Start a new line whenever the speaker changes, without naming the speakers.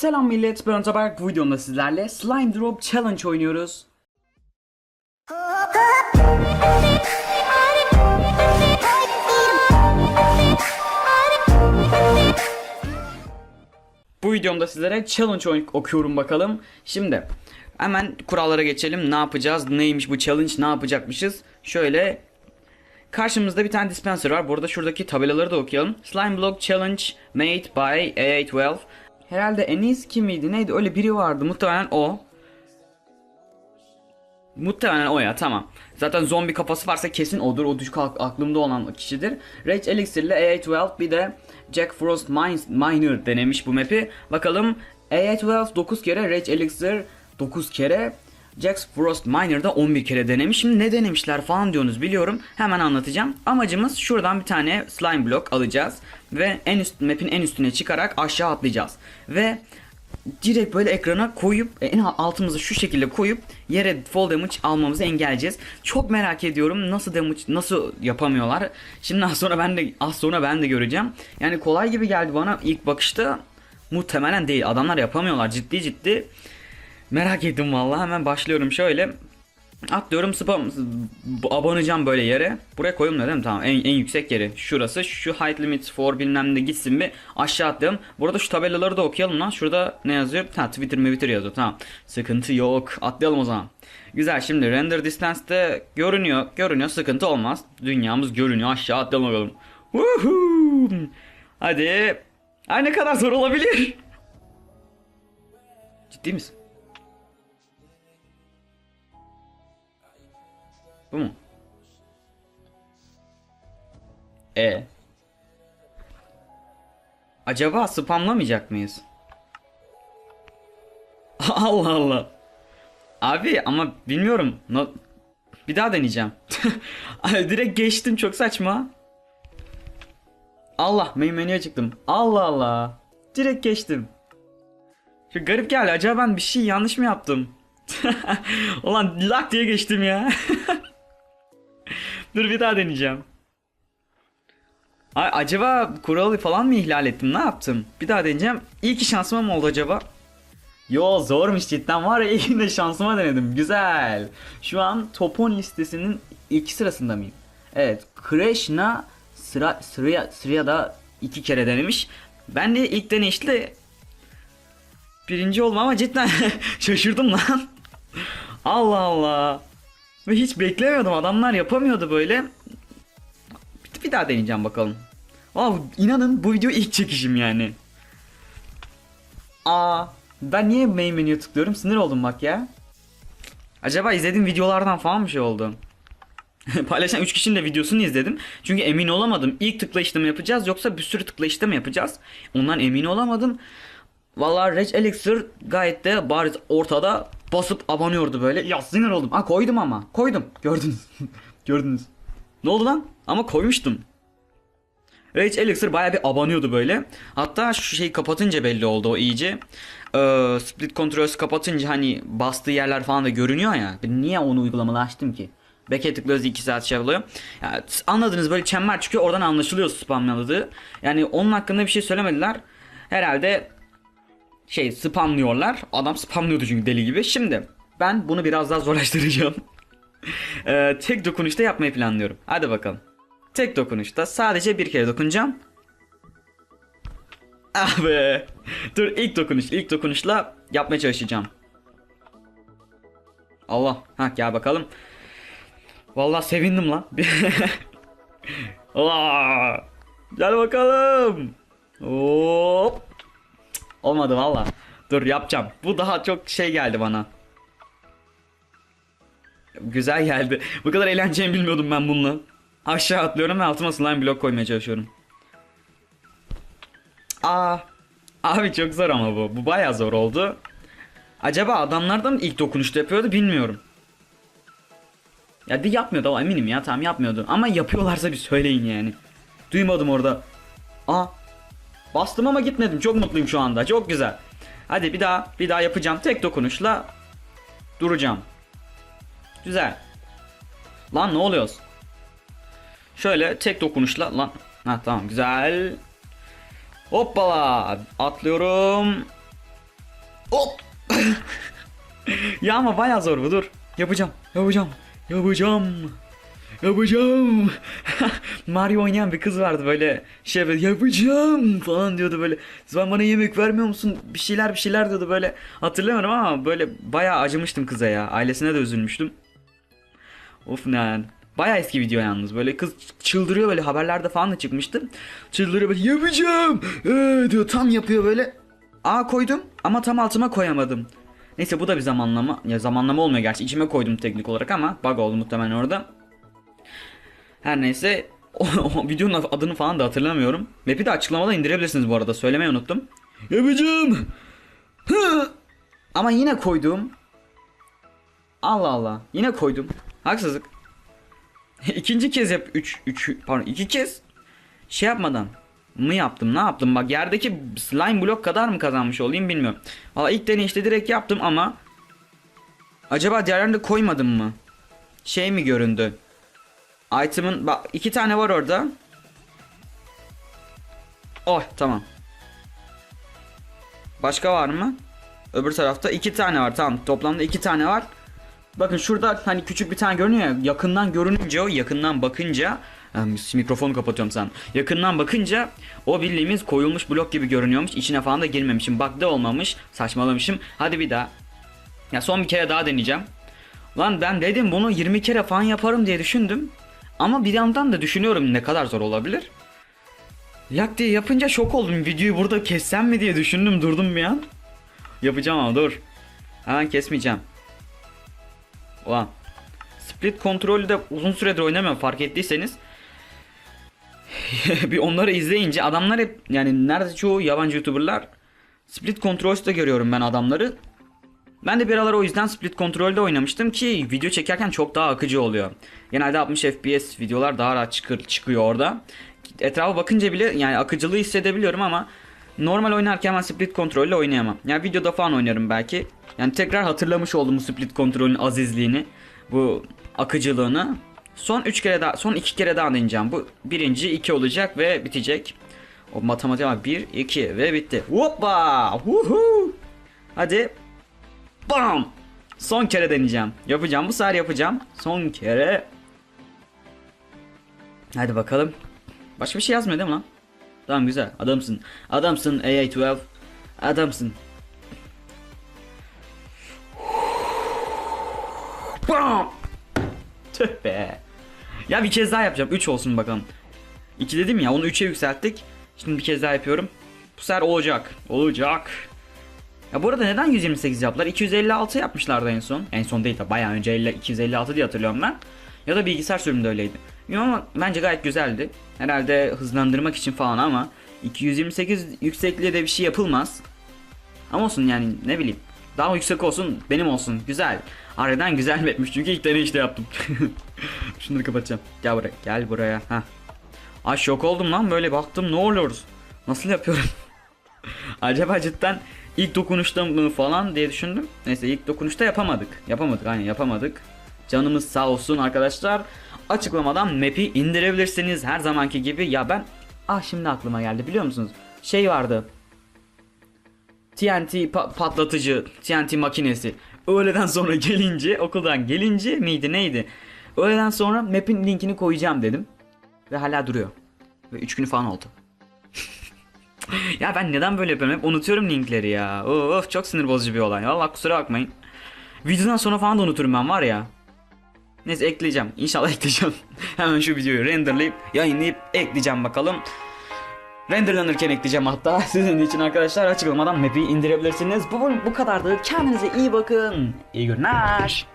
Selam millet, ben Ataberk. Bu videomda sizlerle Slime Drop Challenge oynuyoruz. Bu videomda sizlere challenge oy- okuyorum bakalım. Şimdi hemen kurallara geçelim. Ne yapacağız? Neymiş bu challenge? Ne yapacakmışız? Şöyle Karşımızda bir tane dispenser var. Burada şuradaki tabelaları da okuyalım. Slime Block Challenge made by AA12. Herhalde Enis kimiydi neydi öyle biri vardı muhtemelen o. Muhtemelen o ya tamam. Zaten zombi kafası varsa kesin odur. O düşük ak- aklımda olan kişidir. Rage Elixir ile AA12 bir de Jack Frost Mines- Miner denemiş bu map'i. Bakalım AA12 9 kere, Rage Elixir 9 kere, Jack Frost Miner'da 11 kere denemiş. Şimdi ne denemişler falan diyorsunuz biliyorum. Hemen anlatacağım. Amacımız şuradan bir tane slime block alacağız. Ve en üst map'in en üstüne çıkarak aşağı atlayacağız. Ve direkt böyle ekrana koyup e, en altımızı şu şekilde koyup yere fall damage almamızı engelleyeceğiz. Çok merak ediyorum nasıl damage nasıl yapamıyorlar. Şimdi az sonra ben de az sonra ben de göreceğim. Yani kolay gibi geldi bana ilk bakışta. Muhtemelen değil. Adamlar yapamıyorlar ciddi ciddi. Merak ettim vallahi hemen başlıyorum şöyle. Atlıyorum spam abanacağım böyle yere. Buraya koyayım dedim tamam en, en yüksek yeri. Şurası şu height limit for bilmem ne gitsin bir aşağı atlayalım. Burada şu tabelaları da okuyalım lan. Şurada ne yazıyor? Ha Twitter mi Twitter yazıyor tamam. Sıkıntı yok. Atlayalım o zaman. Güzel şimdi render distance'de görünüyor. Görünüyor sıkıntı olmaz. Dünyamız görünüyor aşağı atlayalım bakalım. Woohoo! Hadi. Ay ne kadar zor olabilir? Ciddi misin? Bu mu? E. Acaba spamlamayacak mıyız? Allah Allah. Abi ama bilmiyorum. No- Bir daha deneyeceğim. Direkt geçtim çok saçma. Allah main menüye çıktım. Allah Allah. Direkt geçtim. Şu garip geldi. Acaba ben bir şey yanlış mı yaptım? Ulan lak diye geçtim ya. Dur bir daha deneyeceğim. Ay, acaba kuralı falan mı ihlal ettim? Ne yaptım? Bir daha deneyeceğim. İlk şansıma mı oldu acaba? Yo zormuş cidden var ya ilkinde şansıma denedim. Güzel. Şu an Topon listesinin ilk sırasında mıyım? Evet. Krishna sıra sıraya sıraya da iki kere denemiş. Ben de ilk deneyişte birinci olma ama cidden şaşırdım lan. Allah Allah. Ve hiç beklemiyordum adamlar yapamıyordu böyle. Bir, bir daha deneyeceğim bakalım. Aa, inanın bu video ilk çekişim yani. Aa, ben niye main menüye tıklıyorum? Sinir oldum bak ya. Acaba izlediğim videolardan falan bir şey oldu? Paylaşan 3 kişinin de videosunu izledim. Çünkü emin olamadım. İlk tıklayışta mı yapacağız yoksa bir sürü tıklayışta mı yapacağız? Ondan emin olamadım. Vallahi Rage Elixir gayet de bariz ortada basıp abanıyordu böyle. Ya sinir oldum. Ha koydum ama. Koydum. Gördünüz. Gördünüz. Ne oldu lan? Ama koymuştum. Rage Elixir baya bir abanıyordu böyle. Hatta şu şeyi kapatınca belli oldu o iyice. Ee, split Controls kapatınca hani bastığı yerler falan da görünüyor ya. Niye onu uygulamalı açtım ki? Back'e tıklıyoruz 2 saat şey oluyor. Yani anladınız böyle çember çıkıyor oradan anlaşılıyor spamladığı. Yani onun hakkında bir şey söylemediler. Herhalde şey spamlıyorlar. Adam spamlıyordu çünkü deli gibi. Şimdi ben bunu biraz daha zorlaştıracağım. Ee, tek dokunuşta yapmayı planlıyorum. Hadi bakalım. Tek dokunuşta sadece bir kere dokunacağım. Ah be. Dur ilk dokunuş. ilk dokunuşla yapmaya çalışacağım. Allah. Ha gel bakalım. Vallahi sevindim lan. Allah. Gel bakalım. Hop. Olmadı valla. Dur yapacağım. Bu daha çok şey geldi bana. Güzel geldi. Bu kadar eğleneceğimi bilmiyordum ben bununla. Aşağı atlıyorum ve altıma slime blok koymaya çalışıyorum. Aa. Abi çok zor ama bu. Bu baya zor oldu. Acaba adamlardan mı ilk dokunuşta yapıyordu bilmiyorum. Ya de yapmıyordu ama eminim ya tamam yapmıyordu. Ama yapıyorlarsa bir söyleyin yani. Duymadım orada. Aa. Bastım ama gitmedim. Çok mutluyum şu anda. Çok güzel. Hadi bir daha bir daha yapacağım. Tek dokunuşla duracağım. Güzel. Lan ne oluyoruz? Şöyle tek dokunuşla lan. Ha tamam güzel. Hoppala atlıyorum. Hop. ya ama bayağı zor bu dur. Yapacağım. Yapacağım. Yapacağım. Yapacağım. Mario oynayan bir kız vardı böyle şey böyle yapacağım falan diyordu böyle. Sen bana yemek vermiyor musun? Bir şeyler bir şeyler diyordu böyle. Hatırlamıyorum ama böyle bayağı acımıştım kıza ya. Ailesine de üzülmüştüm. Of ne yani. Bayağı eski video yalnız. Böyle kız çıldırıyor böyle haberlerde falan da çıkmıştı. Çıldırıyor böyle yapacağım. Ee, diyor tam yapıyor böyle. A koydum ama tam altıma koyamadım. Neyse bu da bir zamanlama. Ya zamanlama olmuyor gerçi. İçime koydum teknik olarak ama bug oldu muhtemelen orada. Her neyse videonun adını falan da hatırlamıyorum. Map'i de açıklamada indirebilirsiniz bu arada. Söylemeyi unuttum. Yapacağım. Ama yine koydum. Allah Allah. Yine koydum. Haksızlık. İkinci kez yap 3 3 pardon iki kez şey yapmadan mı yaptım ne yaptım bak yerdeki slime blok kadar mı kazanmış olayım bilmiyorum. Valla ilk deneyişte direkt yaptım ama acaba diğerlerini koymadım mı? Şey mi göründü? Item'ın bak iki tane var orada. Oh tamam. Başka var mı? Öbür tarafta iki tane var tamam toplamda iki tane var. Bakın şurada hani küçük bir tane görünüyor ya yakından görününce o yakından bakınca mikrofonu kapatıyorum sen. Yakından bakınca o bildiğimiz koyulmuş blok gibi görünüyormuş. İçine falan da girmemişim. Bak da olmamış. Saçmalamışım. Hadi bir daha. Ya son bir kere daha deneyeceğim. Lan ben dedim bunu 20 kere falan yaparım diye düşündüm. Ama bir yandan da düşünüyorum ne kadar zor olabilir. Yak diye yapınca şok oldum. Videoyu burada kessem mi diye düşündüm durdum bir an. Yapacağım ama dur. Hemen kesmeyeceğim. Ulan. Split kontrolü de uzun süredir oynamıyorum fark ettiyseniz. bir onları izleyince adamlar hep yani nerede çoğu yabancı youtuberlar split kontrolde görüyorum ben adamları. Ben de bir aralar o yüzden split kontrolde oynamıştım ki video çekerken çok daha akıcı oluyor. Genelde 60 FPS videolar daha rahat çıkır, çıkıyor orada. Etrafa bakınca bile yani akıcılığı hissedebiliyorum ama normal oynarken ben split kontrolle oynayamam. Yani videoda falan oynarım belki. Yani tekrar hatırlamış oldum bu split kontrolün azizliğini, bu akıcılığını. Son 3 kere daha, son 2 kere daha deneyeceğim. Bu birinci 2 olacak ve bitecek. O matematik bak 1 2 ve bitti. Hoppa! Huhu! Hadi. Bam! Son kere deneyeceğim. Yapacağım. Bu sefer yapacağım. Son kere. Hadi bakalım. Başka bir şey yazmıyor değil mi lan? Tamam güzel. Adamsın. Adamsın AA12. Adamsın. Bam! Tüh be. Ya bir kez daha yapacağım. 3 olsun bakalım. 2 dedim ya onu 3'e yükselttik. Şimdi bir kez daha yapıyorum. Bu sefer olacak. Olacak. Ya bu arada neden 128 yaptılar? 256 yapmışlardı en son. En son değil de bayağı önce 50, 256 diye hatırlıyorum ben. Ya da bilgisayar sürümünde öyleydi. Ama bence gayet güzeldi. Herhalde hızlandırmak için falan ama 228 yüksekliğe de bir şey yapılmaz. Ama olsun yani ne bileyim. Daha yüksek olsun benim olsun. Güzel. Harbiden güzel mapmiş çünkü ilk deneyişte yaptım. Şunları kapatacağım. Gel buraya. Gel buraya. Ha. Ay şok oldum lan böyle baktım ne oluyoruz? Nasıl yapıyorum? Acaba cidden ilk dokunuşta mı falan diye düşündüm. Neyse ilk dokunuşta yapamadık. Yapamadık aynen yapamadık. Canımız sağ olsun arkadaşlar. Açıklamadan map'i indirebilirsiniz her zamanki gibi. Ya ben ah şimdi aklıma geldi biliyor musunuz? Şey vardı. TNT pa- patlatıcı, TNT makinesi. Öğleden sonra gelince, okuldan gelince miydi neydi? Öğleden sonra map'in linkini koyacağım dedim. Ve hala duruyor. Ve 3 gün falan oldu. Ya ben neden böyle yapıyorum? Hep unutuyorum linkleri ya. Of çok sinir bozucu bir olay. Valla kusura bakmayın. Videodan sonra falan da unuturum ben var ya. Neyse ekleyeceğim. İnşallah ekleyeceğim. Hemen şu videoyu renderlayıp yayınlayıp ekleyeceğim bakalım. Renderlanırken ekleyeceğim hatta. Sizin için arkadaşlar açıklamadan map'i indirebilirsiniz. Bu, bu kadardı. Kendinize iyi bakın. İyi günler.